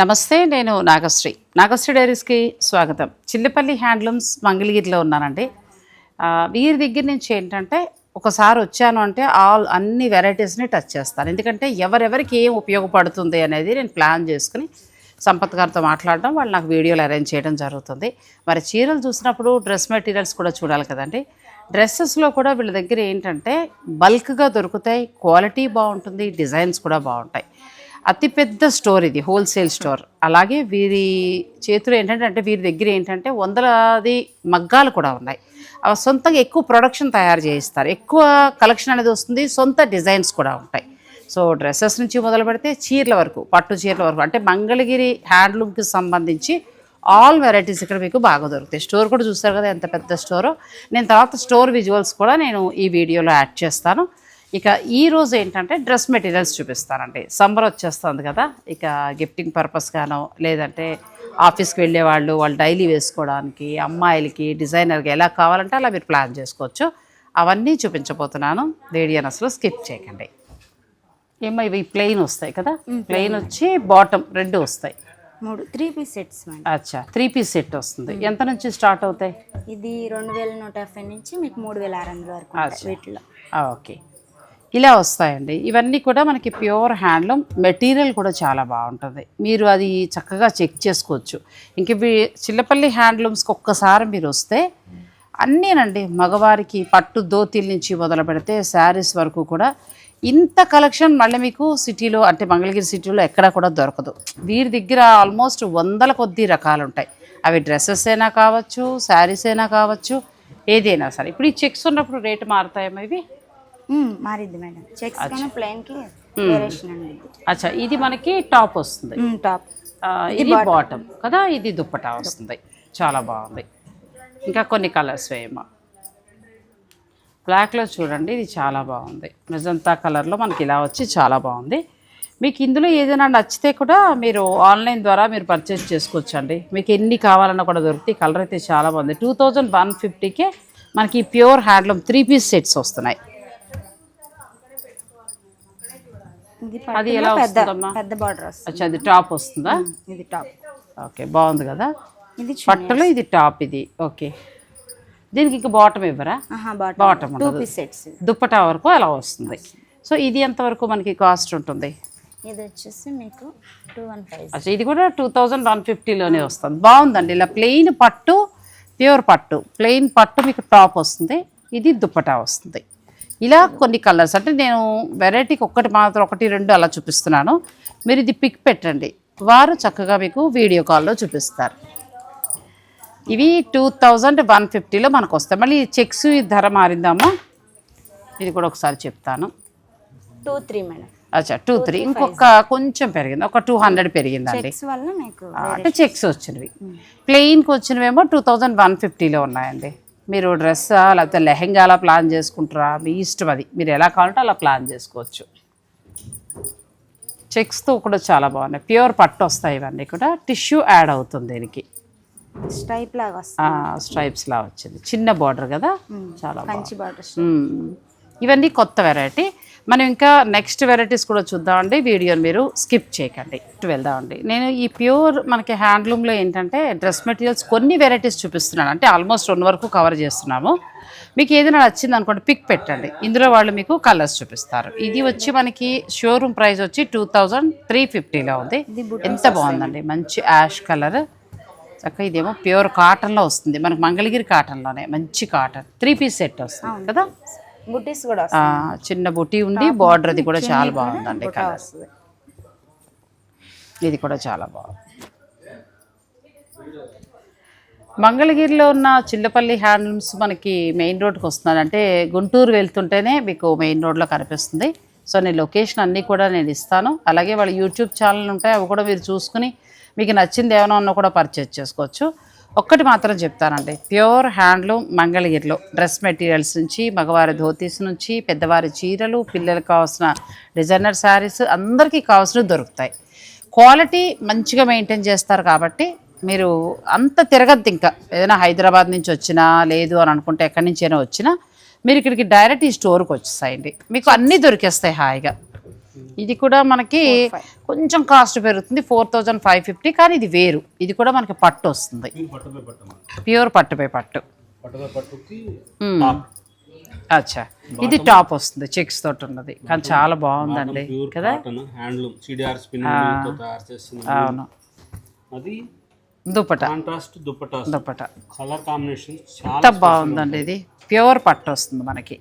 నమస్తే నేను నాగశ్రీ. నాగశ్రీ డైరీస్కి స్వాగతం. చిల్లపల్లి హ్యాండ్లూమ్స్ మంగళగిరిలో ఉన్నానండి. వీరి దగ్గర నుంచి ఏంటంటే ఒకసారి వచ్చాను అంటే ఆల్ అన్ని వెరైటీస్ని టచ్ చేస్తాను. ఎందుకంటే ఎవరెవరికి ఏం ఉపయోగపడుతుంది అనేది నేను ప్లాన్ చేసుకుని సంపత్ గారితో మాట్లాడడం వాళ్ళు నాకు వీడియోలు అరేంజ్ చేయడం జరుగుతుంది. మరి చీరలు చూసినప్పుడు డ్రెస్ మెటీరియల్స్ కూడా చూడాలి కదండి. డ్రెస్సెస్లో కూడా వీళ్ళ దగ్గర ఏంటంటే బల్క్గా దొరుకుతాయి క్వాలిటీ బాగుంటుంది డిజైన్స్ కూడా బాగుంటాయి. అతిపెద్ద స్టోర్ ఇది హోల్సేల్ స్టోర్. అలాగే వీరి చేతిలో ఏంటంటే అంటే వీరి దగ్గర ఏంటంటే వందలాది మగ్గాలు కూడా ఉన్నాయి. అవి సొంతంగా ఎక్కువ ప్రొడక్షన్ తయారు చేయిస్తారు. ఎక్కువ కలెక్షన్ అనేది వస్తుంది సొంత డిజైన్స్ కూడా ఉంటాయి. సో డ్రెస్సెస్ నుంచి మొదలు పెడితే చీరల వరకు పట్టు చీరల వరకు అంటే మంగళగిరి హ్యాండ్లూమ్కి సంబంధించి ఆల్ వెరైటీస్ ఇక్కడ మీకు బాగా దొరుకుతాయి. స్టోర్ కూడా చూస్తారు కదా ఎంత పెద్ద స్టోరో నేను తర్వాత స్టోర్ విజువల్స్ కూడా నేను ఈ వీడియోలో యాడ్ చేస్తాను. ఇక ఈ రోజు ఏంటంటే డ్రెస్ మెటీరియల్స్ చూపిస్తానండి. సమ్మర్ వచ్చేస్తుంది కదా ఇక గిఫ్టింగ్ పర్పస్ గానో లేదంటే ఆఫీస్కి వెళ్ళే వాళ్ళు వాళ్ళు డైలీ వేసుకోవడానికి అమ్మాయిలకి డిజైనర్గా ఎలా కావాలంటే అలా మీరు ప్లాన్ చేసుకోవచ్చు. అవన్నీ చూపించబోతున్నాను. వీడియోని అసలు స్కిప్ చేయకండి. ఏమో ఇవి ప్లెయిన్ వస్తాయి కదా ప్లెయిన్ వచ్చి బాటమ్ రెండు వస్తాయి. మూడు త్రీ పీస్ సెట్స్ అచ్చా త్రీ పీస్ సెట్ వస్తుంది. ఎంత నుంచి స్టార్ట్ అవుతాయి? ఇది రెండు వేల నూట యాభై నుంచి మీకు మూడు వేల ఆరు వందల వరకు వీటిలో. ఓకే. ఇలా వస్తాయండి. ఇవన్నీ కూడా మనకి ప్యూర్ హ్యాండ్లూమ్ మెటీరియల్ కూడా చాలా బాగుంటుంది. మీరు అది చక్కగా చెక్ చేసుకోవచ్చు. ఇంక ఇవి చిల్లపల్లి హ్యాండ్లూమ్స్కి ఒక్కసారి మీరు వస్తే అన్నీనండి మగవారికి పట్టు దోతీల నుంచి మొదలు పెడితే శారీస్ వరకు కూడా ఇంత కలెక్షన్ మళ్ళీ మీకు సిటీలో అంటే మంగళగిరి సిటీలో ఎక్కడా కూడా దొరకదు. వీరి దగ్గర ఆల్మోస్ట్ వందల కొద్ది రకాలు ఉంటాయి అవి డ్రెస్సెస్ అయినా కావచ్చు శారీస్ అయినా కావచ్చు ఏదైనా సరే. ఇప్పుడు ఈ చెక్స్ ఉన్నప్పుడు రేటు మారుతాయేమో ఇవి? మారిద్ది మేడం. చెక్స్ కానీ ప్లెయిన్కి వేరియేషన్ అండి. అచ్చా ఇది మనకి టాప్ వస్తుంది. టాప్ ఇది బాటమ్ కదా ఇది దుప్పటా వస్తుంది. చాలా బాగుంది. ఇంకా కొన్ని కలర్స్ వేయమా బ్లాక్లో చూడండి ఇది చాలా బాగుంది. మెజంతా కలర్లో మనకి ఇలా వచ్చి చాలా బాగుంది. మీకు ఇందులో ఏదైనా నచ్చితే కూడా మీరు ఆన్లైన్ ద్వారా మీరు పర్చేస్ చేసుకోవచ్చండి. మీకు ఎన్ని కావాలన్నా కూడా దొరుకుతాయి కలర్ అయితే చాలా బాగుంది. టూ థౌజండ్ వన్ ఫిఫ్టీకే మనకి pure handloom three piece sets వస్తున్నాయి ఇది అది ఎలా వస్తుందమ్మా? పెద్ద బార్డర్ వస్తుంది. అది టాప్ వస్తుందా? ఇది టాప్ ఓకే బాగుంది కదా? ఇది. పట్టులో ఇది టాప్ ఇది. ఓకే. దీనికి ఇంకా బాటమ్ ఇవ్వరా? బాటమ్ బాటమ్ టూ ఉండదు. పీస్ సెట్స్ దుప్పటా వరకు అలా వస్తుంది. సో ఇది ఎంతవరకు మనకి కాస్ట్ ఉంటుంది? ఇది వచ్చేసి మీకు టూ వన్ ఫైవ్ ఇది కూడా టూ థౌజండ్ వన్ ఫిఫ్టీలోనే వస్తుంది. బాగుందండి. ఇలా ప్లెయిన్ పట్టు ప్యూర్ పట్టు. ప్లెయిన్ పట్టు మీకు టాప్ వస్తుంది. ఇది దుప్పటా వస్తుంది. ఇలా కొన్ని కలర్స్. అంటే నేను వెరైటీకి ఒక్కటి మాత్రం ఒకటి రెండు అలా చూపిస్తున్నాను. మీరు ఇది పిక్ పెట్టండి. వారు చక్కగా మీకు వీడియో కాల్లో చూపిస్తారు. ఇవి టూ థౌజండ్ వన్ ఫిఫ్టీలో మనకు వస్తాయి మళ్ళీ చెక్స్ ధర మారిందమ్మా ఇది కూడా ఒకసారి చెప్తాను. Two three madam. అచ్చా టూ త్రీ. ఇంకొక కొంచెం పెరిగింది. ఒక టూ హండ్రెడ్ పెరిగిందండి. అంటే చెక్స్ వచ్చినవి. ప్లెయిన్కి వచ్చినవేమో టూ థౌజండ్ వన్ ఫిఫ్టీలో ఉన్నాయండి. మీరు డ్రెస్ లేకపోతే లెహెంగాలా ప్లాన్ చేసుకుంటారా? మీ ఇష్టం అది. మీరు ఎలా కావాలంటే అలా ప్లాన్ చేసుకోవచ్చు. చెక్స్తో కూడా చాలా బాగున్నాయి. ప్యూర్ పట్టు వస్తాయి ఇవన్నీ కూడా. టిష్యూ యాడ్ అవుతుంది దీనికి. స్ట్రైప్ లాగా స్ట్రైప్స్ లా వచ్చింది. చిన్న బార్డర్ కదా? చాలా కంచి బార్డర్. ఇవన్నీ కొత్త వెరైటీ మనం ఇంకా నెక్స్ట్ వెరైటీస్ కూడా చూద్దామండి. వీడియోని మీరు స్కిప్ చేయకండి. ఇటు వెళ్దామండి. నేను ఈ ప్యూర్ మనకి హ్యాండ్లూమ్లో ఏంటంటే డ్రెస్ మెటీరియల్స్ కొన్ని వెరైటీస్ చూపిస్తున్నాను. అంటే ఆల్మోస్ట్ వన్ వరకు కవర్ చేస్తున్నాము. మీకు ఏదైనా నచ్చింది అనుకోండి పిక్ పెట్టండి. ఇందులో వాళ్ళు మీకు కలర్స్ చూపిస్తారు. ఇది వచ్చి మనకి షోరూమ్ ప్రైస్ వచ్చి టూ థౌజండ్ త్రీ ఫిఫ్టీలో ఉంది. ఎంత బాగుందండి. మంచి యాష్ కలర్ చక్కగా ఇదేమో ప్యూర్ కాటన్లో వస్తుంది. మనకి మంగళగిరి కాటన్లోనే మంచి కాటన్ త్రీ పీస్ సెట్ వస్తుంది కదా? బుటీస్ కూడా చిన్న బుటీ ఉండి బార్డర్ అది కూడా చాలా బాగుందండి ఇది కూడా చాలా బాగుంది. మంగళగిరిలో ఉన్న చిల్లపల్లి హ్యాండ్లూమ్స్ మనకి మెయిన్ రోడ్కి వస్తున్నాను అంటే గుంటూరు వెళ్తుంటేనే మీకు మెయిన్ రోడ్లో కనిపిస్తుంది. సో నేను లొకేషన్ అన్నీ కూడా నేను ఇస్తాను. అలాగే వాళ్ళ యూట్యూబ్ ఛానల్ ఉంటాయి అవి కూడా మీరు చూసుకుని మీకు నచ్చింది ఏమైనా ఉన్నా కూడా పర్చేజ్ చేసుకోవచ్చు. ఒక్కటి మాత్రం చెప్తానండి. ప్యూర్ హ్యాండ్లూమ్ మంగళగిరిలో. డ్రెస్ మెటీరియల్స్ నుంచి మగవారి ధోతీస్ నుంచి పెద్దవారి చీరలు పిల్లలకు కావాల్సిన డిజైనర్ శారీస్ అందరికీ కావాల్సినవి దొరుకుతాయి. క్వాలిటీ మంచిగా మెయింటైన్ చేస్తారు కాబట్టి మీరు అంత తిరగద్దు ఇంకా. ఏదైనా హైదరాబాద్ నుంచి వచ్చినా లేదు అని అనుకుంటే ఎక్కడి నుంచి అయినా వచ్చినా మీరు ఇక్కడికి డైరెక్ట్ ఈ స్టోర్కి వచ్చేసాయండి. మీకు అన్నీ దొరికేస్తాయి హాయిగా. ఇది కూడా మనకి కొంచెం కాస్ట్ పెరుగుతుంది ఫోర్ థౌజండ్ ఫైవ్ ఫిఫ్టీ కానీ ఇది వేరు. ఇది కూడా మనకి పట్టు వస్తుంది. ప్యూర్ పట్టుపై పట్టు. అచ్చా. ఇది టాప్ వస్తుంది చెక్స్ తోటి ఉన్నది. కానీ చాలా బాగుందండి కదా? అవును. అది dupatta. Contrast dupatta dupatta. Colour combination చాలా ఎంత బాగుందండి ఇది. ప్యూర్ పట్టు వస్తుంది మనకి.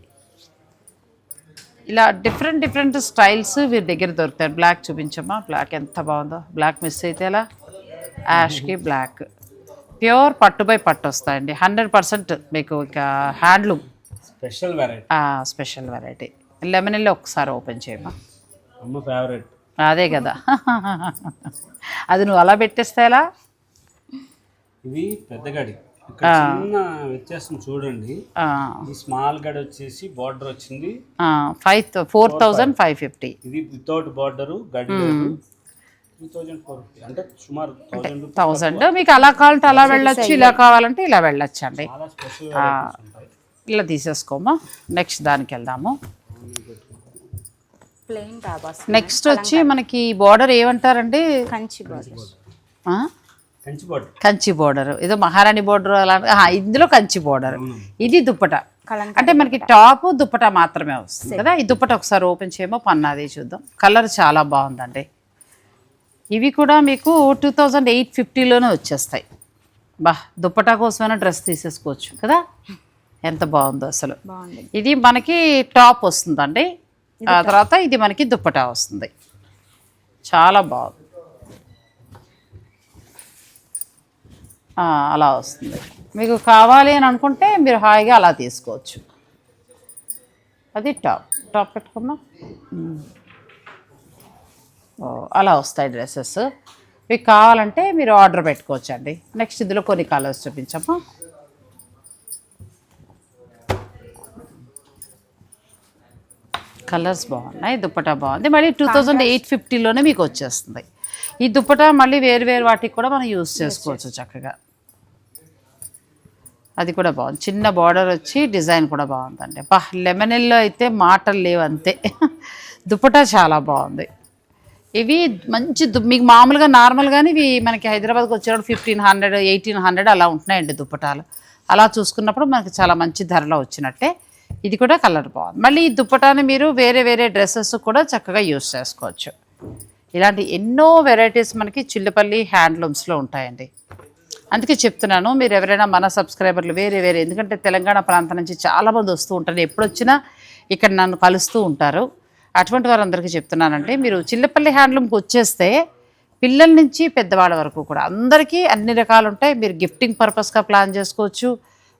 ఇలా డిఫరెంట్ డిఫరెంట్ స్టైల్స్ వీరి దగ్గర దొరుకుతాయి. బ్లాక్ చూపించమ్మా. బ్లాక్ ఎంత బాగుందో. బ్లాక్ మిస్ అయితే ఎలా? యాష్కి బ్లాక్ ప్యూర్ పట్టు బై పట్టు వస్తాయండి. హండ్రెడ్ పర్సెంట్ మీకు ఇక handloom special variety special variety lemon ఒకసారి ఓపెన్ చేయమ్మా. ఫేవరెట్ అదే కదా. అది నువ్వు అలా పెట్టేస్తే ఎలా? ఇది పెద్ద గడి ఇక్కడ చిన్న వ్యత్యాసం చూడండి. ఆ, ఇది స్మాల్ గడి వచ్చేసి బార్డర్ వచ్చింది. ఆ, five four thousand five. Fifty. ఇది వితౌట్ బార్డర్ గడి అంటే సుమారు థౌజండ్ మీకు అలా కావాలంటే అలా వెళ్ళొచ్చు ఇలా కావాలంటే ఇలా వెళ్ళొచ్చు అండి ఇలా తీసేసుకోమా? నెక్స్ట్ దానికి వెళ్దాము. నెక్స్ట్ వచ్చి మనకి బార్డర్ ఏమంటారండి? కంచి బార్డర్ ఆ? కంచి బార్డర్. కంచి బార్డర్. ఏదో మహారాణి బార్డర్ అలా ఇందులో కంచి బార్డర్. ఇది దుప్పట. అంటే మనకి టాప్ దుప్పట మాత్రమే వస్తుంది కదా? ఈ దుప్పట ఒకసారి ఓపెన్ చేయమో పన్నాది చూద్దాం. కలర్ చాలా బాగుందండి. ఇవి కూడా మీకు టూ థౌజండ్ ఎయిట్ ఫిఫ్టీలోనే వచ్చేస్తాయి. బా దుప్పటా కోసమైనా డ్రెస్ తీసేసుకోవచ్చు కదా? ఎంత బాగుందో అసలు. బాగుంది. ఇది మనకి టాప్ వస్తుందండి. ఆ తర్వాత ఇది మనకి దుప్పటా వస్తుంది. చాలా బాగుంది. అలా వస్తుంది. మీకు కావాలి అని అనుకుంటే మీరు హాయిగా అలా తీసుకోవచ్చు. అది టాప్. టాప్ పెట్టుకున్నా అలా వస్తాయి డ్రెస్సెస్. మీకు కావాలంటే మీరు ఆర్డర్ పెట్టుకోవచ్చు అండి నెక్స్ట్ ఇందులో కొన్ని కలర్స్ చూపించమ్మా. కలర్స్ బాగున్నాయి దుప్పటా బాగుంది. మళ్ళీ టూ థౌజండ్ ఎయిట్ ఫిఫ్టీలోనే మీకు వచ్చేస్తుంది. ఈ దుప్పటా మళ్ళీ వేరు వేరు వాటికి కూడా మనం యూస్ చేసుకోవచ్చు చక్కగా. అది కూడా బాగుంది. చిన్న బార్డర్ వచ్చి డిజైన్ కూడా బాగుందండి. బా లెమనెల్లో అయితే మాటలు లేవు అంతే. దుప్పటా చాలా బాగుంది. ఇవి మంచి మీకు మామూలుగా నార్మల్గానే ఇవి మనకి హైదరాబాద్కి వచ్చేటప్పుడు ఫిఫ్టీన్ హండ్రెడ్ ఎయిటీన్ హండ్రెడ్ అలా ఉంటున్నాయండి దుప్పటాలు. అలా చూసుకున్నప్పుడు మనకి చాలా మంచి ధరలో వచ్చినట్టే. ఇది కూడా కలర్ బాగుంది. మళ్ళీ ఈ దుప్పటాని మీరు వేరే వేరే డ్రెస్సెస్ కూడా చక్కగా యూస్ చేసుకోవచ్చు. ఇలాంటి ఎన్నో వెరైటీస్ మనకి చిల్లపల్లి హ్యాండ్లూమ్స్లో ఉంటాయండి. అందుకే చెప్తున్నాను మీరు ఎవరైనా మన సబ్స్క్రైబర్లు వేరే వేరే ఎందుకంటే తెలంగాణ ప్రాంతం నుంచి చాలామంది వస్తూ ఉంటారు. ఎప్పుడొచ్చినా ఇక్కడ నన్ను కలుస్తూ ఉంటారు. అటువంటి వారందరికీ చెప్తున్నానంటే మీరు చిల్లపల్లి హ్యాండ్లూమ్కి వచ్చేస్తే పిల్లల నుంచి పెద్దవాళ్ళ వరకు కూడా అందరికీ అన్ని రకాలు ఉంటాయి మీరు గిఫ్టింగ్ పర్పస్గా ప్లాన్ చేసుకోవచ్చు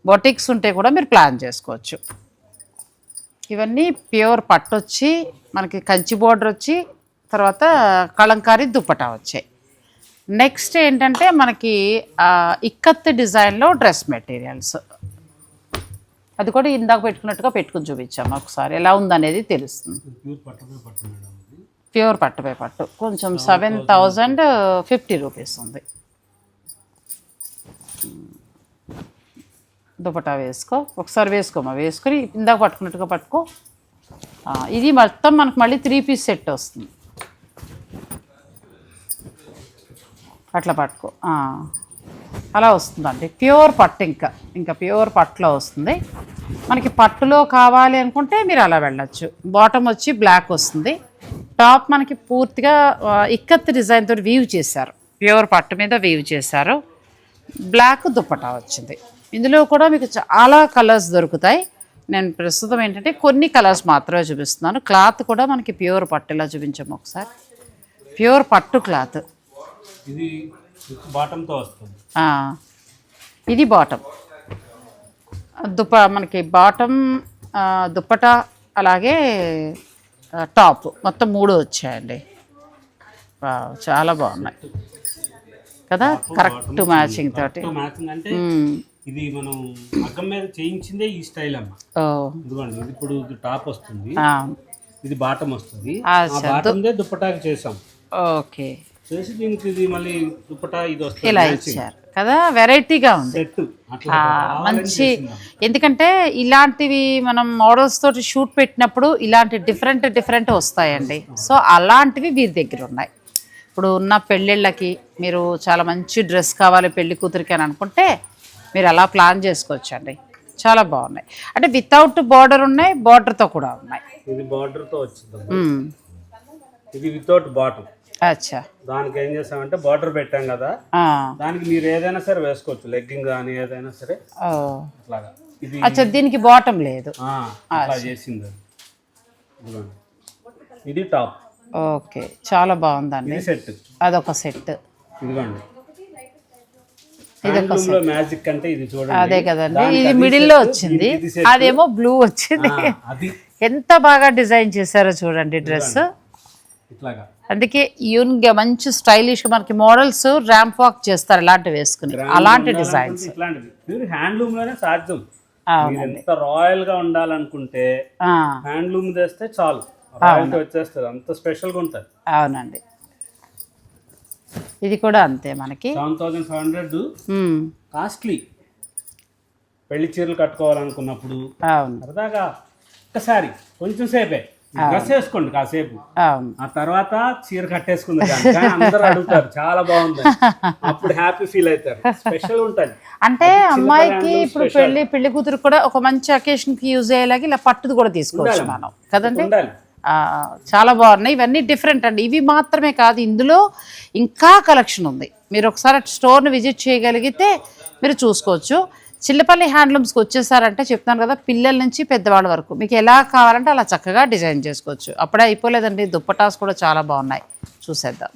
బొటిక్స్ ఉంటే కూడా మీరు ప్లాన్ చేసుకోవచ్చు. ఇవన్నీ ప్యూర్ పట్టొచ్చి మనకి కంచి బోర్డర్ వచ్చి తర్వాత కలంకారీ దుప్పటా వచ్చాయి. నెక్స్ట్ ఏంటంటే మనకి ఆ, ఇక్కత్ డిజైన్లో డ్రెస్ మెటీరియల్స్. అది కూడా ఇందాక పెట్టుకున్నట్టుగా పెట్టుకుని చూపించాము ఒకసారి. ఎలా ఉందనేది తెలుస్తుంది. ప్యూర్ పట్టుపై పట్టు కొంచెం సెవెన్ థౌజండ్ ఫిఫ్టీ రూపీస్ ఉంది. దుపటా వేసుకో. ఒకసారి వేసుకోమా? వేసుకొని ఇందాక పట్టుకున్నట్టుగా పట్టుకో. ఇది మొత్తం మనకు మళ్ళీ త్రీ పీస్ సెట్ వస్తుంది. అట్లా పట్టుకో. అలా వస్తుందండి. ప్యూర్ పట్టు ఇంకా. ఇంకా ప్యూర్ పట్టులో వస్తుంది. మనకి పట్టులో కావాలి అనుకుంటే మీరు అలా వెళ్ళచ్చు. బాటమ్ వచ్చి బ్లాక్ వస్తుంది. టాప్ మనకి పూర్తిగా ఇక్కత్ డిజైన్ తోటి వీవ్ చేశారు. ప్యూర్ పట్టు మీద వీవ్ చేశారు. బ్లాక్ దుప్పటా వచ్చింది. ఇందులో కూడా మీకు చాలా కలర్స్ దొరుకుతాయి. నేను ప్రస్తుతం ఏంటంటే కొన్ని కలర్స్ మాత్రమే చూపిస్తున్నాను. క్లాత్ కూడా మనకి ప్యూర్ పట్టులా చూపించాము ఒకసారి. ప్యూర్ పట్టు క్లాత్. ఇది బాటంతో వస్తుంది. ఇది బాటమ్ దుప్ప మనకి బాటమ్ దుప్పట అలాగే టాప్. మొత్తం మూడు వచ్చాయండి. చాలా బాగున్నాయి. కదా? కరెక్ట్ మ్యాచింగ్ తోటి. ఇది మనం మగ్గం మీద చేయించిందే ఈ స్టైల్ అమ్మ. ఇదిగోండి ఇది ఇప్పుడు టాప్ వస్తుంది. ఇది బాటం వస్తుంది. దుప్పటాకి చేసాం ఓకే. చేసి దీనికి ఇది మళ్ళీ దుప్పటా ఇది వస్తుంది ఇలా. ఇచ్చారు. కదా వెరైటీగా ఉంది. మంచి ఎందుకంటే ఇలాంటివి మనం మోడల్స్ తోటి షూట్ పెట్టినప్పుడు ఇలాంటి డిఫరెంట్ డిఫరెంట్ వస్తాయండి. సో అలాంటివి వీరి దగ్గర ఉన్నాయి. ఇప్పుడు ఉన్న పెళ్ళిళ్ళకి మీరు చాలా మంచి డ్రెస్ కావాలి పెళ్ళి కూతురికి అని అనుకుంటే మీరు అలా ప్లాన్ చేసుకోవచ్చండి. చాలా బాగున్నాయి. అంటే వితౌట్ బార్డర్ ఉన్నాయి బార్డర్తో కూడా ఉన్నాయి. ఇది బార్డర్తో వచ్చింది. ఇది వితౌట్ అచ్చా. దానికి ఏం చేసామంటే బార్డర్ పెట్టాం కదా. దానికి మీరు ఏదైనా సరే వేసుకోవచ్చు. లెగ్గింగ్ కానీ ఏదైనా సరే. అట్లాగా. ఇది అచ్చా దీనికి బాటం లేదు. అట్లా చేసింది. ఇది టాప్. ఓకే చాలా బాగుందండి. సెట్. అదొక సెట్. ఇదిగోండి. మ్యాజిక్ అంటే ఇది చూడండి. అదే కదండి. ఇది మిడిల్లో వచ్చింది. అదేమో బ్లూ వచ్చింది. ఎంత బాగా డిజైన్ చేశారో చూడండి డ్రెస్ ఇట్లాగా. అందుకే యూన్గా మంచి స్టైలిష్ మనకి మోడల్స్ ర్యాంప్ వాక్ చేస్తారు ఇలాంటివి వేసుకుని. అలాంటి డిజైన్స్. ఇట్లాంటివి హ్యాండ్లూమ్లోనే సాధ్యం. ఎంత రాయల్గా ఉండాలనుకుంటే హ్యాండ్లూమ్ తెస్తే చాలు. రాయల్టీ వచ్చేస్తుంది. అంత స్పెషల్గా ఉంటుంది. అవునండి. ఇది కూడా అంతే మనకి. Seven thousand five hundred. Costly. పెళ్ళి చీరలు కట్టుకోవాలనుకున్నప్పుడు సరదాగా ఒక్కసారి కొంచెం సేపే. డ్రెస్ వేసుకోండి కాసేపు. ఆ. తర్వాత చీర కట్టేసుకుంది అందరూ అడుగుతారు చాలా బాగుంది. అప్పుడు హ్యాపీ ఫీల్ అవుతారు. స్పెషల్ ఉంటుంది. అంటే అమ్మాయికి ఇప్పుడు పెళ్ళి పెళ్ళి కూతురు కూడా ఒక మంచి అకేషన్కి యూజ్ అయ్యేలాగా ఇలా పట్టుది కూడా తీసుకోవచ్చు మనం. కదండి? చాలా బాగున్నాయి. ఇవన్నీ డిఫరెంట్ అండి. ఇవి మాత్రమే కాదు ఇందులో ఇంకా కలెక్షన్ ఉంది. మీరు ఒకసారి స్టోర్ని విజిట్ చేయగలిగితే మీరు చూసుకోవచ్చు. చిల్లపల్లి హ్యాండ్లూమ్స్కి వచ్చేసారంటే చెప్తాను కదా పిల్లల నుంచి పెద్దవాళ్ళ వరకు. మీకు ఎలా కావాలంటే అలా చక్కగా డిజైన్ చేసుకోవచ్చు. అప్పుడే అయిపోలేదండి దుప్పటాస్ కూడా చాలా బాగున్నాయి. చూసేద్దాం.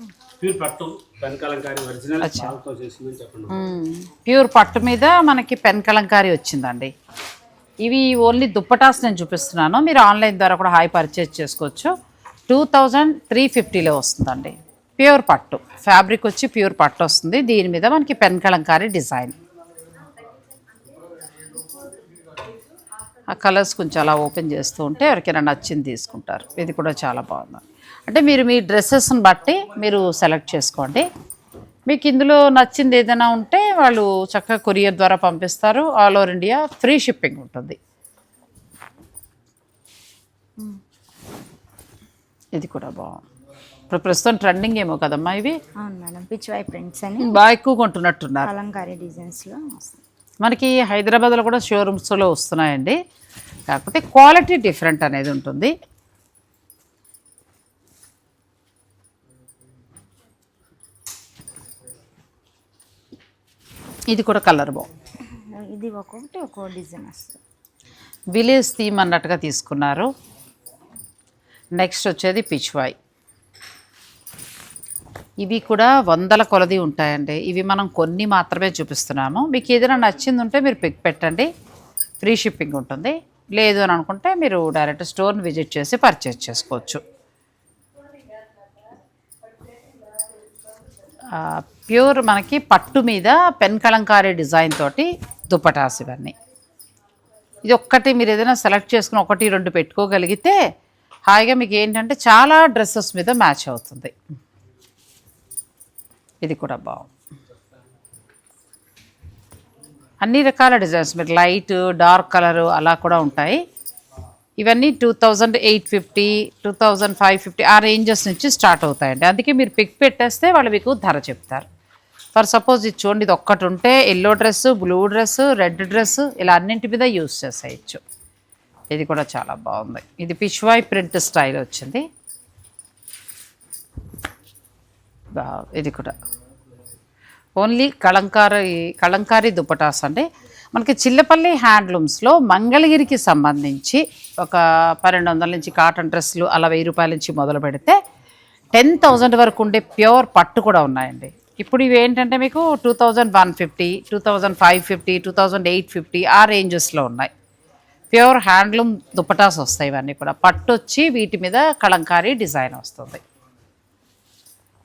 ప్యూర్ పట్టు మీద మనకి పెన్ కలంకారీ వచ్చిందండి. ఇవి ఓన్లీ దుప్పటాస్ నేను చూపిస్తున్నాను. మీరు ఆన్లైన్ ద్వారా కూడా హాయ్ పర్చేజ్ చేసుకోవచ్చు. టూ థౌజండ్ త్రీ ఫిఫ్టీలో వస్తుందండి. ప్యూర్ పట్టు. ఫ్యాబ్రిక్ వచ్చి ప్యూర్ పట్టు వస్తుంది. దీని మీద మనకి పెన్ కలంకారీ డిజైన్. ఆ కలర్స్ కొంచెం అలా ఓపెన్ చేస్తూ ఉంటే ఎవరికైనా నచ్చింది తీసుకుంటారు. ఇది కూడా చాలా బాగుంది. అంటే మీరు మీ డ్రెస్సెస్ని బట్టి మీరు సెలెక్ట్ చేసుకోండి. మీకు ఇందులో నచ్చింది ఏదైనా ఉంటే వాళ్ళు చక్కగా కొరియర్ ద్వారా పంపిస్తారు. All over India free shipping ఉంటుంది. ఇది కూడా బాగుంది. ఇప్పుడు ప్రస్తుతం ట్రెండింగ్ ఏమో కదమ్మా ఇవి? అవును మేడం ప్రింట్స్ అని బాగా ఎక్కువ కొంటున్నట్టున్నారు. కలంకారీ డిజైన్స్లో మనకి హైదరాబాద్లో కూడా షోరూమ్స్లో వస్తున్నాయండి. కాకపోతే క్వాలిటీ డిఫరెంట్ అనేది ఉంటుంది. ఇది కూడా కలర్ బాగుంది ఇది ఒక్కొక్కటి ఒక్కో డిజైన్ వస్తుంది. విలేజ్ థీమ్ అన్నట్టుగా తీసుకున్నారు. నెక్స్ట్ వచ్చేది పిచ్వాయ్. ఇవి కూడా వందల కొలది ఉంటాయండి. ఇవి మనం కొన్ని మాత్రమే చూపిస్తున్నాము. మీకు ఏదైనా నచ్చింది ఉంటే మీరు పిక్ పెట్టండి. ఫ్రీ షిప్పింగ్ ఉంటుంది. లేదు అని అనుకుంటే మీరు డైరెక్ట్ స్టోర్ని విజిట్ చేసి పర్చేజ్ చేసుకోవచ్చు. ప్యూర్ మనకి పట్టు మీద పెన్ కలంకారీ డిజైన్ తోటి దుప్పటాస్ ఇవన్నీ. ఇది ఒక్కటి మీరు ఏదైనా సెలెక్ట్ చేసుకుని ఒకటి రెండు పెట్టుకోగలిగితే హాయిగా మీకు ఏంటంటే చాలా డ్రెస్సెస్ మీద మ్యాచ్ అవుతుంది. ఇది కూడా బాగుంది. అన్ని రకాల డిజైన్స్ మీరు లైట్ డార్క్ కలరు అలా కూడా ఉంటాయి. ఇవన్నీ two thousand eight fifty two thousand five fifty ఆ రేంజెస్ నుంచి స్టార్ట్ అవుతాయండి. అందుకే మీరు పిక్ పెట్టేస్తే వాళ్ళు మీకు ధర చెప్తారు. ఫర్ సపోజ్ ఇది చూడండి ఇది ఒక్కటి ఉంటే yellow dress blue dress red dress ఇలా అన్నింటి మీద యూస్ చేసేయచ్చు. ఇది కూడా చాలా బాగుంది. ఇది పిష్వాయ్ ప్రింట్ స్టైల్ వచ్చింది బా- ఇది కూడా. ఓన్లీ కళంకారీ కళంకారీ దుప్పటాస్ అంటే మనకి చిల్లపల్లి హ్యాండ్లూమ్స్లో మంగళగిరికి సంబంధించి ఒక పన్నెండు వందల నుంచి కాటన్ డ్రెస్సులు అలా వెయ్యి రూపాయల నుంచి మొదలు పెడితే టెన్ థౌజండ్ వరకు ఉండే ప్యూర్ పట్టు కూడా ఉన్నాయండి. ఇప్పుడు ఇవి ఏంటంటే మీకు two thousand one fifty two thousand five fifty two thousand eight fifty ఆ రేంజెస్లో ఉన్నాయి. ప్యూర్ హ్యాండ్లూమ్ దుప్పటాస్ వస్తాయి ఇవన్నీ కూడా. పట్టు వచ్చి వీటి మీద కళంకారీ డిజైన్ వస్తుంది.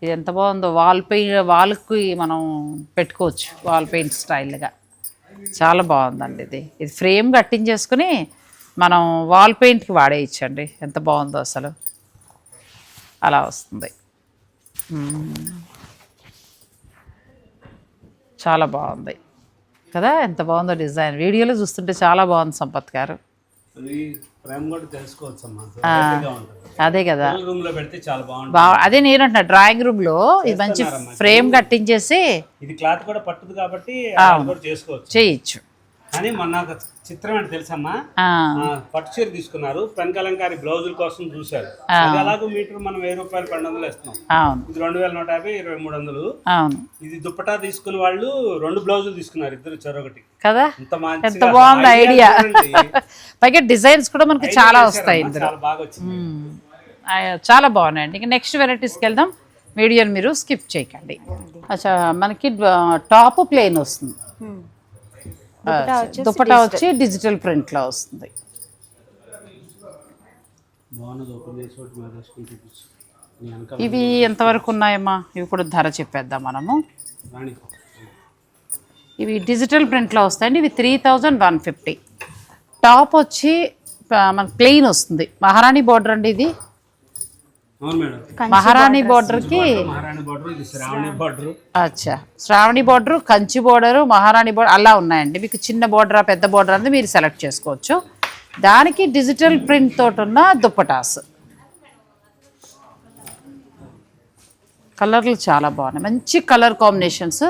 ఇది ఎంత బాగుందో వాల్ పెయింట్ వాల్కి మనం పెట్టుకోవచ్చు వాల్ పెయింట్ స్టైల్గా. చాలా బాగుందండి ఇది. ఇది ఫ్రేమ్ కట్టించేసుకుని మనం వాల్ పెయింట్కి వాడేయచ్చండి. ఎంత బాగుందో అసలు. అలా వస్తుంది. చాలా బాగుంది. కదా? ఎంత బాగుందో డిజైన్. వీడియోలో చూస్తుంటే చాలా బాగుంది సంపత్ గారు. అది కదా. రూమ్లో అదే నేను అంటున్నా డ్రాయింగ్ రూమ్లో ఇది మంచి ఫ్రేమ్ కట్టించేసి ఇది క్లాత్ కూడా పట్టుదు కాబట్టి చేయొచ్చు. చిత్రం అంటే తెలుసమ్మా? పట్టు చీర తీసుకున్నారు. పెనకలంకారి బ్లౌజుల కోసం చూశారు. అది ఎలాగో మీటర్ మనం వెయ్యి రూపాయలు పన్నెండు వందలు ఇస్తున్నాం అవును. ఇది రెండు వేల నూట యాభై ఇరవై మూడు వందలు. అవును. ఇది దుప్పటా తీసుకున్న వాళ్ళు రెండు బ్లౌజులు తీసుకున్నారు ఇద్దరు చెరొకటి. కదా? ఎంత బాగుంది ఐడియా. పైగా డిజైన్స్ కూడా మనకి చాలా వస్తాయి బాగా వచ్చింది. చాలా బాగున్నాయండి. ఇంకా నెక్స్ట్ వెరైటీస్కి వెళ్దాం. వీడియోని మీరు స్కిప్ చేయకండి. అచ్చా మనకి టాప్ ప్లేన్ వస్తుంది. దుపటా వచ్చి డిజిటల్ ప్రింట్లో వస్తుంది. ఇవి ఎంతవరకు ఉన్నాయమ్మా? ఇవి కూడా ధర చెప్పేద్దాం మనము. ఇవి డిజిటల్ ప్రింట్లో వస్తాయండి. ఇవి three thousand one fifty top వచ్చి మనకి ప్లెయిన్ వస్తుంది. మహారాణి బార్డర్ అండి ఇది. మహారాణి బార్డర్ బార్డర్ అచ్చా. Shravani border Kanchi border Maharani border అలా ఉన్నాయండి. మీకు చిన్న బార్డరా పెద్ద బార్డర్ అనేది మీరు సెలెక్ట్ చేసుకోవచ్చు. దానికి డిజిటల్ ప్రింట్ తోటి ఉన్న దుప్పటాస్. కలర్లు చాలా బాగున్నాయి. మంచి కలర్ కాంబినేషన్స్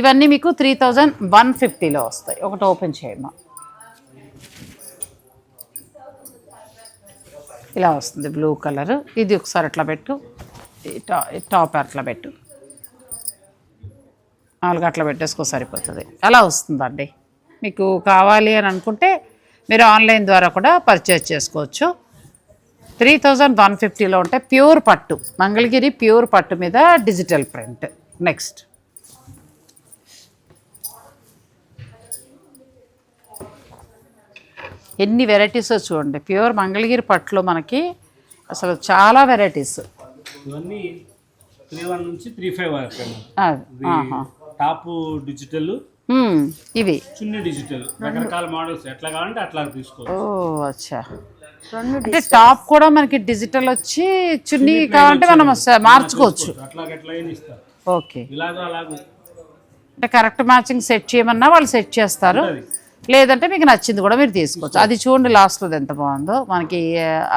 ఇవన్నీ మీకు త్రీ థౌజండ్ వన్ ఫిఫ్టీలో వస్తాయి. ఒకటి ఓపెన్ చేయమ్మా ఇలా వస్తుంది బ్లూ కలర్ ఇది ఒకసారి అట్లా పెట్టు. టా- టాప్ అట్లా పెట్టు. నాలుగు అట్లా పెట్టేసుకో సరిపోతుంది. అలా వస్తుందండి. మీకు కావాలి అని అనుకుంటే మీరు ఆన్లైన్ ద్వారా కూడా పర్చేజ్ చేసుకోవచ్చు. త్రీ థౌజండ్ వన్ ఫిఫ్టీలో ఉంటే ప్యూర్ పట్టు. మంగళగిరి ప్యూర్ పట్టు మీద డిజిటల్ ప్రింట్ నెక్స్ట్ ఎన్ని వెరైటీస్ చూడండి. ప్యూర్ మంగళగిరి పట్టులో మనకి అసలు చాలా వెరైటీస్ ఇవన్నీ త్రీ వన్ నుంచి త్రీ ఫైవ్ వరకు ఇది టాప్ డిజిటల్ ఇవి. చున్ని డిజిటల్ రకరకాల మోడల్స్ ఎట్లా కావాలంటే అట్లా తీసుకోవచ్చు. ఓ అచ్చా. అంటే టాప్ కూడా మనకి డిజిటల్ వచ్చి చున్నీ కావాలంటే మనం మార్చుకోవచ్చు. ఓకే. అంటే కరెక్ట్ మ్యాచింగ్ సెట్ చేయమన్నా వాళ్ళు సెట్ చేస్తారు. లేదంటే మీకు నచ్చింది కూడా మీరు తీసుకోవచ్చు. అది చూడండి లాస్ట్లో ఎంత బాగుందో. మనకి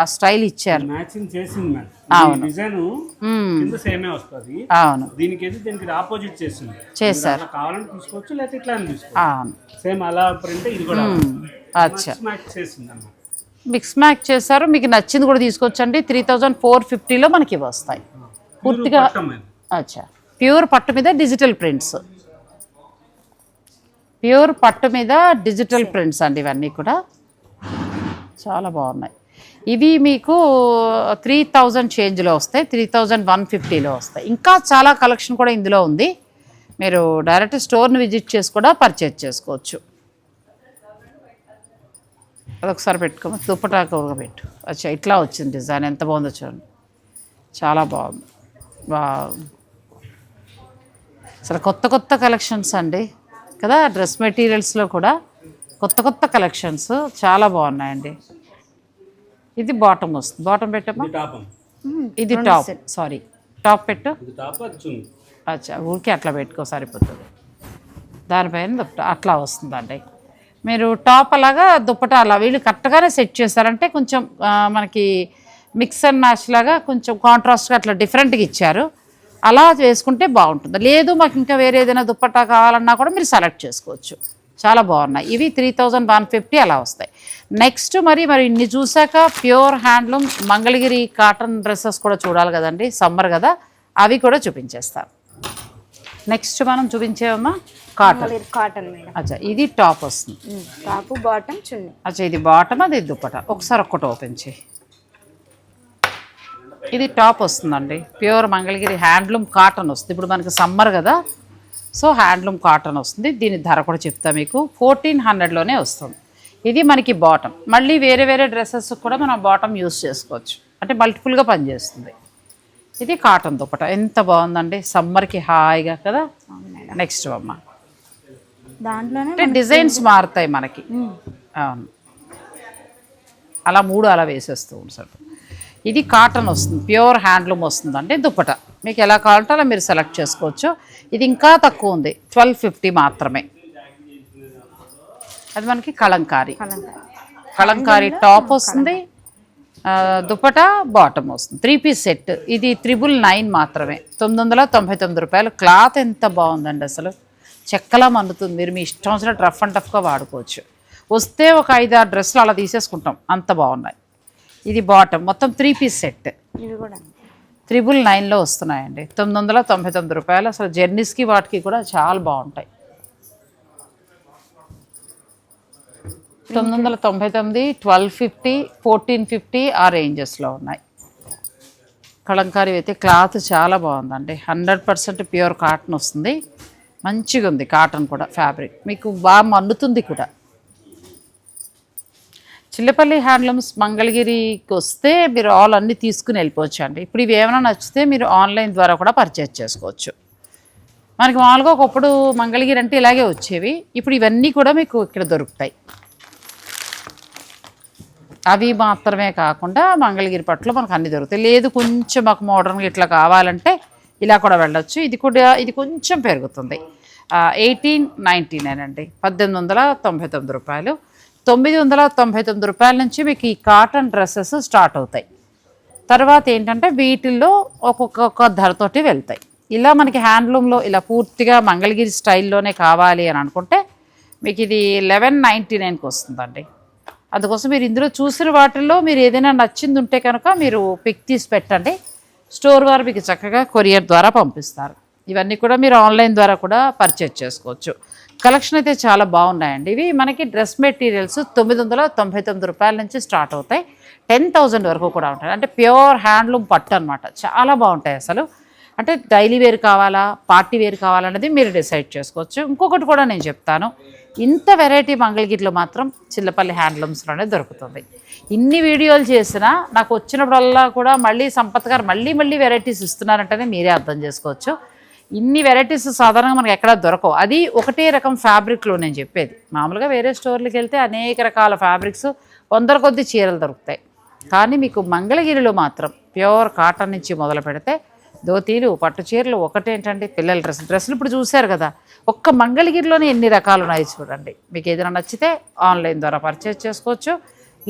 ఆ స్టైల్ ఇచ్చారు. మ్యాచింగ్ చేసింది మేడం డిజైన్ మ్మ్. కింద సేమే వస్తుంది. అవును. దీనికి అయితే దీనికి ఆపోజిట్ చేసింది. చేశారు. అట్లా కావాలంటే తీసుకోవచ్చు లేకపోతే ఇట్లా అని తీసుకోవచ్చు. అవును. సేమ్ అలా ప్రింట్ ఇది కూడా అచ్చా. మ్యాచ్ చేసింది అన్నమాట మిక్స్ మ్యాచ్ చేశారు. మీకు నచ్చింది కూడా తీసుకోవచ్చండి. త్రీ థౌజండ్ ఫోర్ ఫిఫ్టీలో మనకి వస్తాయి. పూర్తిగా. అచ్చా. ప్యూర్ పట్టు మీద డిజిటల్ ప్రింట్స్. ప్యూర్ పట్టు మీద డిజిటల్ ప్రింట్స్ అండి ఇవన్నీ కూడా. చాలా బాగున్నాయి. ఇవి మీకు త్రీ థౌజండ్ చేంజ్లో వస్తాయి త్రీ థౌజండ్ వన్ ఫిఫ్టీలో వస్తాయి. ఇంకా చాలా కలెక్షన్ కూడా ఇందులో ఉంది. మీరు డైరెక్ట్ స్టోర్ని విజిట్ చేసి కూడా పర్చేజ్ చేసుకోవచ్చు. అదొకసారి పెట్టుకో దుప్పటా కవర్గా పెట్టు. అచ్చా ఇట్లా వచ్చింది డిజైన్. ఎంత బాగుందో చూడండి. చాలా బాగుంది. బా అసలు కొత్త కొత్త కలెక్షన్స్ అండి. కదా డ్రెస్ మెటీరియల్స్లో కూడా కొత్త కొత్త కలెక్షన్స్ చాలా బాగున్నాయండి. ఇది బాటమ్ వస్తుంది. బాటమ్ పెట్టమ్మా. ఇది టాప్. అమ్మ. ఇది టాప్ సారీ టాప్ పెట్టు. ఇది టాప్ అది చున్ని. అచ్చా ఊరికే అట్లా పెట్టుకో సరిపోతుంది. దానిపైన దుప్పట అట్లా వస్తుందండి. మీరు టాప్ అలాగా దుప్పట అలా వీళ్ళు కరెక్ట్గానే సెట్ చేశారంటే కొంచెం మనకి మిక్స్ అండ్ మ్యాచ్ లాగా కొంచెం కాంట్రాస్ట్గా అట్లా డిఫరెంట్గా ఇచ్చారు. అలా వేసుకుంటే బాగుంటుంది. లేదు మాకు ఇంకా వేరే ఏదైనా దుప్పట్టా కావాలన్నా కూడా మీరు సెలెక్ట్ చేసుకోవచ్చు. చాలా బాగున్నాయి. ఇవి త్రీ థౌజండ్ వన్ ఫిఫ్టీ అలా వస్తాయి. నెక్స్ట్ మరి మరి ఇన్ని చూశాక pure handloom Mangalagiri cotton dresses కూడా చూడాలి కదండి సమ్మర్ కదా అవి కూడా చూపించేస్తారు నెక్స్ట్ మనం చూపించేవమ్మా కాటన్. కాటన్ అచ్చా ఇది టాప్ వస్తుంది. Top bottom chunni. అచ్చా ఇది బాటమ్ అది దుప్పట? ఒకసారి ఒక్కటి ఓపెన్ చేయి. ఇది టాప్ వస్తుందండి. ప్యూర్ మంగళగిరి హ్యాండ్లూమ్ కాటన్ వస్తుంది. ఇప్పుడు మనకి సమ్మర్ కదా సో హ్యాండ్లూమ్ కాటన్ వస్తుంది. దీని ధర కూడా చెప్తా మీకు. ఫోర్టీన్ హండ్రెడ్లోనే వస్తుంది. ఇది మనకి బాటమ్. మళ్ళీ వేరే వేరే డ్రెస్సెస్ కూడా మనం బాటమ్ యూస్ చేసుకోవచ్చు. అంటే మల్టిపుల్గా పనిచేస్తుంది. ఇది కాటన్ దుప్పట. ఎంత బాగుందండి. సమ్మర్కి హాయిగా కదా. నెక్స్ట్ అమ్మ. దాంట్లోనే అంటే డిజైన్స్ మారుతాయి మనకి. అవును. అలా మూడు అలా వేసేస్తూ ఉంటారు ఇది కాటన్ వస్తుంది ప్యూర్ హ్యాండ్లూమ్ వస్తుంది అంటే దుప్పట. మీకు ఎలా కావాలంటే అలా మీరు సెలెక్ట్ చేసుకోవచ్చు. ఇది ఇంకా తక్కువ ఉంది ట్వెల్వ్ ఫిఫ్టీ మాత్రమే. అది మనకి కలంకారీ కలంకారీ టాప్ వస్తుంది దుపట బాటమ్ వస్తుంది. త్రీ పీస్ సెట్ ఇది త్రిబుల్ నైన్ మాత్రమే. తొమ్మిది వందల తొంభై తొమ్మిది రూపాయలు. క్లాత్ ఎంత బాగుందండి అసలు. చెక్కలా మండుతుంది. మీరు మీ ఇష్టం వచ్చినట్టు రఫ్ అండ్ టఫ్గా వాడుకోవచ్చు. వస్తే ఒక ఐదు ఆరు డ్రెస్సులు అలా తీసేసుకుంటాం. అంత బాగున్నాయి. ఇది బాటమ్. మొత్తం త్రీ పీస్ సెట్. కూడా. త్రిబుల్ నైన్లో వస్తున్నాయండి. తొమ్మిది వందల తొంభై తొమ్మిది రూపాయలు. అసలు జర్నీస్కి వాటికి కూడా చాలా బాగుంటాయి. తొమ్మిది వందల తొంభై తొమ్మిది ట్వెల్వ్ ఫిఫ్టీ ఫోర్టీన్ ఫిఫ్టీ ఆ రేంజెస్లో ఉన్నాయి. కలంకారీ అయితే క్లాత్ చాలా బాగుందండి. హండ్రెడ్ పర్సెంట్ ప్యూర్ కాటన్ వస్తుంది. మంచిగా ఉంది కాటన్ కూడా ఫ్యాబ్రిక్. మీకు బాగా మన్నుతుంది కూడా. చిల్లపల్లి హ్యాండ్లూమ్స్ మంగళగిరికి వస్తే మీరు ఆల్ అన్నీ తీసుకుని వెళ్ళిపోవచ్చు అండి ఇప్పుడు ఇవి ఏమైనా నచ్చితే మీరు ఆన్లైన్ ద్వారా కూడా పర్చేజ్ చేసుకోవచ్చు. మనకి మామూలుగా ఒకప్పుడు మంగళగిరి అంటే ఇలాగే వచ్చేవి. ఇప్పుడు ఇవన్నీ కూడా మీకు ఇక్కడ దొరుకుతాయి. అవి మాత్రమే కాకుండా మంగళగిరి పట్ల మనకు అన్ని దొరుకుతాయి. లేదు కొంచెం మాకు మోడర్న్గా ఇట్లా కావాలంటే ఇలా కూడా వెళ్ళొచ్చు. ఇది కూడా ఇది కొంచెం పెరుగుతుంది. ఎయిటీన్ నైంటీ నైన్ అండి. పద్దెనిమిది వందల తొంభై తొమ్మిది రూపాయలు. తొమ్మిది వందల తొంభై తొమ్మిది రూపాయల నుంచి మీకు ఈ కాటన్ డ్రెస్సెస్ స్టార్ట్ అవుతాయి. తర్వాత ఏంటంటే వీటిల్లో ఒక్కొక్క ధరతోటి వెళ్తాయి. ఇలా మనకి హ్యాండ్లూమ్లో ఇలా పూర్తిగా మంగళగిరి స్టైల్లోనే కావాలి అని అనుకుంటే మీకు ఇది లెవెన్ నైంటీ నైన్కి వస్తుందండి. అందుకోసం మీరు ఇందులో చూసిన వాటిల్లో మీరు ఏదైనా నచ్చింది ఉంటే కనుక మీరు పిక్ తీసి పెట్టండి. స్టోర్ వారు మీకు చక్కగా కొరియర్ ద్వారా పంపిస్తారు. ఇవన్నీ కూడా మీరు ఆన్లైన్ ద్వారా కూడా పర్చేజ్ చేసుకోవచ్చు. కలెక్షన్ అయితే చాలా బాగున్నాయండి. ఇవి మనకి డ్రెస్ మెటీరియల్స్ తొమ్మిది వందల తొంభై తొమ్మిది రూపాయల నుంచి స్టార్ట్ అవుతాయి. టెన్ థౌజండ్ వరకు కూడా ఉంటాయి. అంటే ప్యూర్ హ్యాండ్లూమ్ పట్టు అనమాట చాలా బాగుంటాయి అసలు. అంటే డైలీ వేర్ కావాలా పార్టీ వేర్ కావాలన్నది మీరు డిసైడ్ చేసుకోవచ్చు. ఇంకొకటి కూడా నేను చెప్తాను. ఇంత వెరైటీ మంగళగిరిలో మాత్రం చిల్లపల్లి హ్యాండ్లూమ్స్లోనే దొరుకుతుంది. ఇన్ని వీడియోలు చేసినా నాకు వచ్చినప్పుడల్లా కూడా మళ్ళీ సంపత్ గారు మళ్ళీ మళ్ళీ వెరైటీస్ ఇస్తున్నారంటేనే మీరే అర్థం చేసుకోవచ్చు. ఇన్ని వెరైటీస్ సాధారణంగా మనకు ఎక్కడా దొరకవు. అది ఒకటే రకం ఫ్యాబ్రిక్లో నేను చెప్పేది. మామూలుగా వేరే స్టోర్లకు వెళ్తే అనేక రకాల ఫ్యాబ్రిక్స్ వందల కొద్ది చీరలు దొరుకుతాయి. కానీ మీకు మంగళగిరిలో మాత్రం ప్యూర్ కాటన్ నుంచి మొదలు పెడితే ధోతీలు పట్టు చీరలు ఒకటేంటండి? పిల్లల డ్రెస్. డ్రెస్సులు ఇప్పుడు చూశారు కదా. ఒక్క మంగళగిరిలోనే ఎన్ని రకాలు ఉన్నాయి చూడండి. మీకు ఏదైనా నచ్చితే ఆన్లైన్ ద్వారా పర్చేస్ చేసుకోవచ్చు.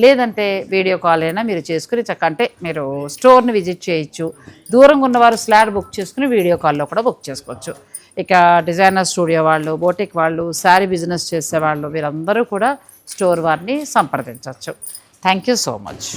లేదంటే వీడియో కాల్ అయినా మీరు చేసుకుని చక్క అంటే మీరు స్టోర్ని విజిట్ చేయొచ్చు. దూరంగా ఉన్నవారు స్లాడ్ బుక్ చేసుకుని వీడియో కాల్లో కూడా బుక్ చేసుకోవచ్చు. ఇక డిజైనర్ స్టూడియో వాళ్ళు బోటిక్ వాళ్ళు శారీ బిజినెస్ చేసేవాళ్ళు వీరందరూ కూడా స్టోర్ వారిని సంప్రదించవచ్చు. Thank you so much